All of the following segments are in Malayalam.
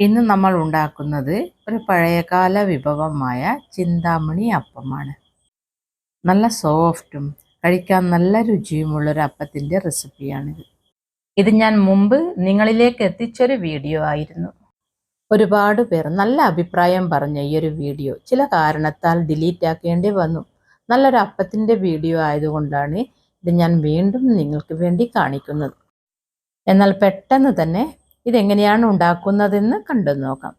ഇന്ന് നമ്മൾ ഉണ്ടാക്കുന്നത് ഒരു പഴയകാല വിഭവമായ ചിന്താമണി അപ്പമാണ്. നല്ല സോഫ്റ്റും കഴിക്കാൻ നല്ല രുചിയുമുള്ളൊരു അപ്പത്തിന്റെ റെസിപ്പിയാണിത്. ഇത് ഞാൻ മുമ്പ് നിങ്ങളിലേക്ക് എത്തിച്ചൊരു വീഡിയോ ആയിരുന്നു. ഒരുപാട് പേർ നല്ല അഭിപ്രായം പറഞ്ഞ ഈ ഒരു വീഡിയോ ചില കാരണത്താൽ ഡിലീറ്റ് ആക്കേണ്ടി വന്നു. നല്ലൊരു അപ്പത്തിന്റെ വീഡിയോ ആയതുകൊണ്ടാണ് ഇത് ഞാൻ വീണ്ടും നിങ്ങൾക്ക് വേണ്ടി കാണിക്കുന്നത്. എന്നാൽ പെട്ടെന്ന് തന്നെ ഇതെങ്ങനെയാണ് ഉണ്ടാക്കുന്നതെന്ന് കണ്ടു നോക്കാം.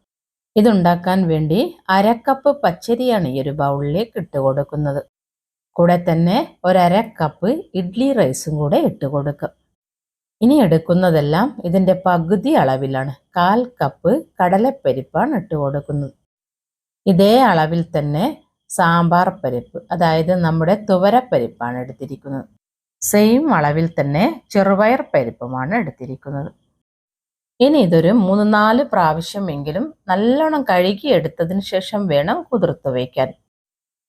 ഇതുണ്ടാക്കാൻ വേണ്ടി അരക്കപ്പ് പച്ചരിയാണ് ഈ ഒരു ബൗളിലേക്ക് ഇട്ട് കൊടുക്കുന്നത്. കൂടെ തന്നെ ഒരക്കപ്പ് കപ്പ് ഇഡ്ലി റൈസും കൂടെ ഇട്ട് കൊടുക്കും. ഇനി എടുക്കുന്നതെല്ലാം ഇതിന്റെ പകുതി അളവിലാണ്. കാൽ കപ്പ് കടലപ്പരിപ്പാണ് ഇട്ട് കൊടുക്കുന്നത്. ഇതേ അളവിൽ തന്നെ സാമ്പാർ പരിപ്പ് അതായത് നമ്മുടെ തുവരപ്പരിപ്പാണ് എടുത്തിരിക്കുന്നത്. സെയിം അളവിൽ തന്നെ ചെറുപയർ പരിപ്പുമാണ് എടുത്തിരിക്കുന്നത്. ഇനി ഇതൊരു മൂന്ന് നാല് പ്രാവശ്യമെങ്കിലും നല്ലോണം കഴുകി എടുത്തതിന് ശേഷം വേണം കുതിർത്ത് വയ്ക്കാൻ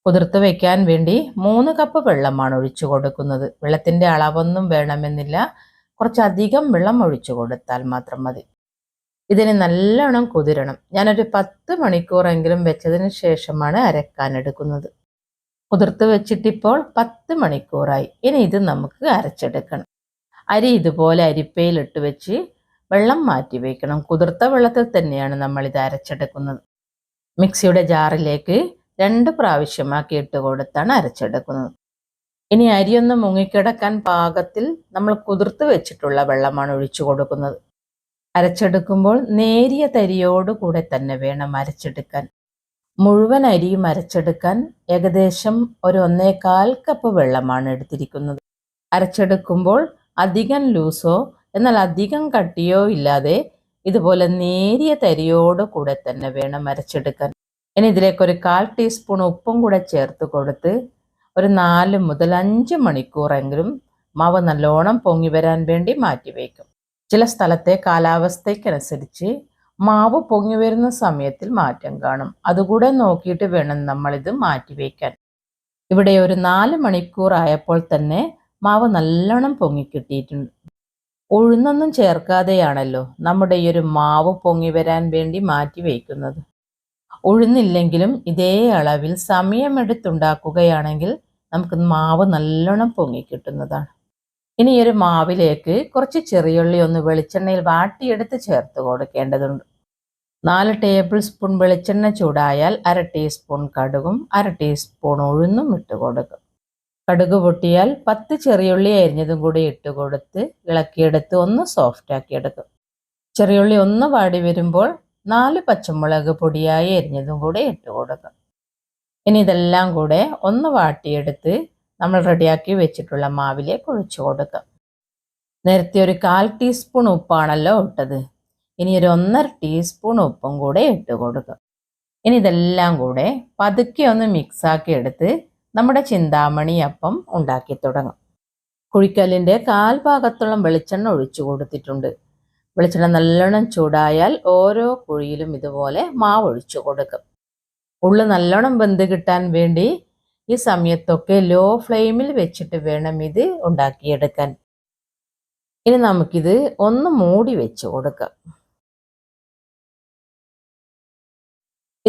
കുതിർത്ത് വയ്ക്കാൻ വേണ്ടി മൂന്ന് കപ്പ് വെള്ളമാണ് ഒഴിച്ചു കൊടുക്കുന്നത്. വെള്ളത്തിന്റെ അളവൊന്നും വേണമെന്നില്ല. കുറച്ചധികം വെള്ളം ഒഴിച്ചു കൊടുത്താൽ മാത്രം മതി. ഇതിന് നല്ലോണം കുതിരണം. ഞാനൊരു പത്ത് മണിക്കൂറെങ്കിലും വെച്ചതിന് ശേഷമാണ് അരക്കാൻ എടുക്കുന്നത്. കുതിർത്ത് വെച്ചിട്ടിപ്പോൾ പത്ത് മണിക്കൂറായി. ഇനി ഇത് നമുക്ക് അരച്ചെടുക്കണം. അരി ഇതുപോലെ അരിപ്പയിലിട്ട് വെച്ച് വെള്ളം മാറ്റി വയ്ക്കണം കുതിർത്ത വെള്ളത്തിൽ തന്നെയാണ് നമ്മൾ ഇത് അരച്ചെടുക്കുന്നത്. മിക്സിയുടെ ജാറിലേക്ക് രണ്ട് പ്രാവശ്യമാക്കി ഇട്ട് കൊടുത്താണ് അരച്ചെടുക്കുന്നത്. ഇനി അരിയൊന്ന് മുങ്ങിക്കിടക്കാൻ പാകത്തിൽ നമ്മൾ കുതിർത്ത് വെച്ചിട്ടുള്ള വെള്ളമാണ് ഒഴിച്ചു കൊടുക്കുന്നത്. അരച്ചെടുക്കുമ്പോൾ നേരിയ തരിയോട് കൂടെ തന്നെ വേണം അരച്ചെടുക്കാൻ. മുഴുവൻ അരിയും അരച്ചെടുക്കാൻ ഏകദേശം ഒരു ഒന്നേകാൽ കപ്പ് വെള്ളമാണ് എടുത്തിരിക്കുന്നത്. അരച്ചെടുക്കുമ്പോൾ അധികം ലൂസോ എന്നാൽ അധികം കട്ടിയോ ഇല്ലാതെ ഇതുപോലെ നേരിയ തരിയോട് കൂടെ തന്നെ വേണം അരച്ചെടുക്കാൻ. ഇനി ഇതിലേക്ക് ഒരു കാൽ ടീസ്പൂൺ ഉപ്പും കൂടെ ചേർത്ത് കൊടുത്ത് ഒരു നാല് മുതൽ അഞ്ച് മണിക്കൂറെങ്കിലും മാവ് നല്ലോണം പൊങ്ങി വരാൻ വേണ്ടി മാറ്റി വയ്ക്കും. ചില സ്ഥലത്തെ കാലാവസ്ഥയ്ക്കനുസരിച്ച് മാവ് പൊങ്ങി വരുന്ന സമയത്തിൽ മാറ്റം കാണും. അതുകൂടെ നോക്കിയിട്ട് വേണം നമ്മളിത് മാറ്റി വയ്ക്കാൻ. ഇവിടെ ഒരു നാല് മണിക്കൂറായപ്പോൾ തന്നെ മാവ് നല്ലോണം പൊങ്ങി കിട്ടിയിട്ടുണ്ട്. ഉഴുന്നൊന്നും ചേർക്കാതെയാണല്ലോ നമ്മുടെ ഈ ഒരു മാവ് പൊങ്ങി വരാൻ വേണ്ടി മാറ്റി വയ്ക്കുന്നത്. ഉഴുന്നില്ലെങ്കിലും ഇതേ അളവിൽ സമയമെടുത്തുണ്ടാക്കുകയാണെങ്കിൽ നമുക്ക് മാവ് നല്ലോണം പൊങ്ങി കിട്ടുന്നതാണ്. ഇനി ഒരു മാവിലേക്ക് കുറച്ച് ചെറിയുള്ളി ഒന്ന് വെളിച്ചെണ്ണയിൽ വാട്ടിയെടുത്ത് ചേർത്ത് കൊടുക്കേണ്ടതുണ്ട്. നാല് ടേബിൾ സ്പൂൺ വെളിച്ചെണ്ണ ചൂടായാൽ അര ടീസ്പൂൺ കടുകും അര ടീസ്പൂൺ ഉഴുന്നും ഇട്ട് കൊടുക്കും. കടുക് പൊട്ടിയാൽ പത്ത് ചെറിയുള്ളി അരിഞ്ഞതും കൂടി ഇട്ട് കൊടുത്ത് ഇളക്കിയെടുത്ത് ഒന്ന് സോഫ്റ്റ് ആക്കി എടുക്കും. ചെറിയുള്ളി ഒന്ന് വാടി വരുമ്പോൾ നാല് പച്ചമുളക് പൊടിയായി അരിഞ്ഞതും കൂടി ഇട്ട് കൊടുക്കും. ഇനി ഇതെല്ലാം കൂടെ ഒന്ന് വാട്ടിയെടുത്ത് നമ്മൾ റെഡിയാക്കി വെച്ചിട്ടുള്ള മാവിലേക്ക് ഒഴിച്ചു കൊടുക്കാം. നേരത്തെ ഒരു കാൽ ടീസ്പൂൺ ഉപ്പാണല്ലോ ഇട്ടത്. ഇനി ഒരു ഒന്നര ടീസ്പൂൺ ഉപ്പും കൂടെ ഇട്ട് കൊടുക്കുക ഇനി ഇതെല്ലാം കൂടെ പതുക്കെ ഒന്ന് മിക്സാക്കി എടുത്ത് നമ്മുടെ ചിന്താമണി അപ്പം ഉണ്ടാക്കി തുടങ്ങും. കുഴിക്കല്ലിന്റെ കാൽഭാഗത്തോളം വെളിച്ചെണ്ണ ഒഴിച്ചു കൊടുത്തിട്ടുണ്ട്. വെളിച്ചെണ്ണ നല്ലോണം ചൂടായാൽ ഓരോ കുഴിയിലും ഇതുപോലെ മാവ് ഒഴിച്ചു കൊടുക്കും. ഉള്ളു നല്ലോണം വെന്ത് കിട്ടാൻ വേണ്ടി ഈ സമയത്തൊക്കെ ലോ ഫ്ലെയിമിൽ വെച്ചിട്ട് വേണം ഇത് ഉണ്ടാക്കിയെടുക്കാൻ. ഇനി നമുക്കിത് ഒന്ന് മൂടി വെച്ച് കൊടുക്കാം.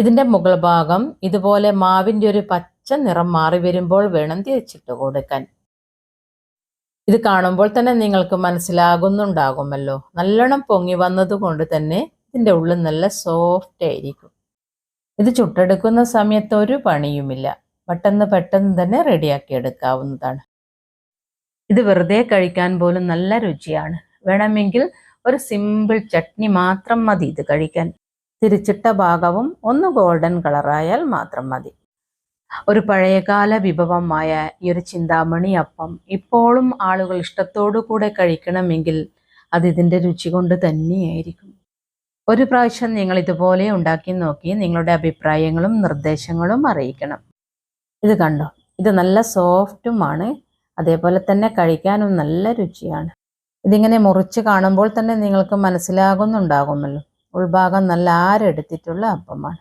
ഇതിന്റെ മുകൾ ഭാഗം ഇതുപോലെ മാവിന്റെ ഒരു പച്ച നിറം മാറി വരുമ്പോൾ വേണം തിരിച്ചിട്ട് കൊടുക്കാൻ. ഇത് കാണുമ്പോൾ തന്നെ നിങ്ങൾക്ക് മനസ്സിലാകുന്നുണ്ടാകുമല്ലോ. നല്ലോണം പൊങ്ങി വന്നതുകൊണ്ട് തന്നെ ഇതിന്റെ ഉള്ളിൽ നല്ല സോഫ്റ്റ് ആയിരിക്കും. ഇത് ചുട്ടെടുക്കുന്ന സമയത്ത് ഒരു പണിയുമില്ല. പെട്ടെന്ന് പെട്ടെന്ന് തന്നെ റെഡിയാക്കി എടുക്കാവുന്നതാണ്. ഇത് വെറുതെ കഴിക്കാൻ പോലും നല്ല രുചിയാണ്. വേണമെങ്കിൽ ഒരു സിമ്പിൾ ചട്നി മാത്രം മതി ഇത് കഴിക്കാൻ. തിരിച്ചിട്ട ഭാഗവും ഒന്ന് ഗോൾഡൻ കളറായാൽ മാത്രം മതി. ഒരു പഴയകാല വിഭവമായ ഈ ഒരു ചിന്താമണി അപ്പം ഇപ്പോഴും ആളുകൾ ഇഷ്ടത്തോടു കൂടെ കഴിക്കണമെങ്കിൽ അത് ഇതിന്റെ രുചി കൊണ്ട് തന്നെയായിരിക്കും. ഒരു പ്രാവശ്യം നിങ്ങൾ ഇതുപോലെ ഉണ്ടാക്കി നോക്കി നിങ്ങളുടെ അഭിപ്രായങ്ങളും നിർദ്ദേശങ്ങളും അറിയിക്കണം. ഇത് കണ്ടോ? ഇത് നല്ല സോഫ്റ്റുമാണ് അതേപോലെ തന്നെ കഴിക്കാനും നല്ല രുചിയാണ്. ഇതിങ്ങനെ മുറിച്ച് കാണുമ്പോൾ തന്നെ നിങ്ങൾക്ക് മനസ്സിലാകുന്നുണ്ടാകുമല്ലോ. ഉൾഭാഗം നല്ല ആരെടുത്തിട്ടുള്ള അപ്പമാണ്.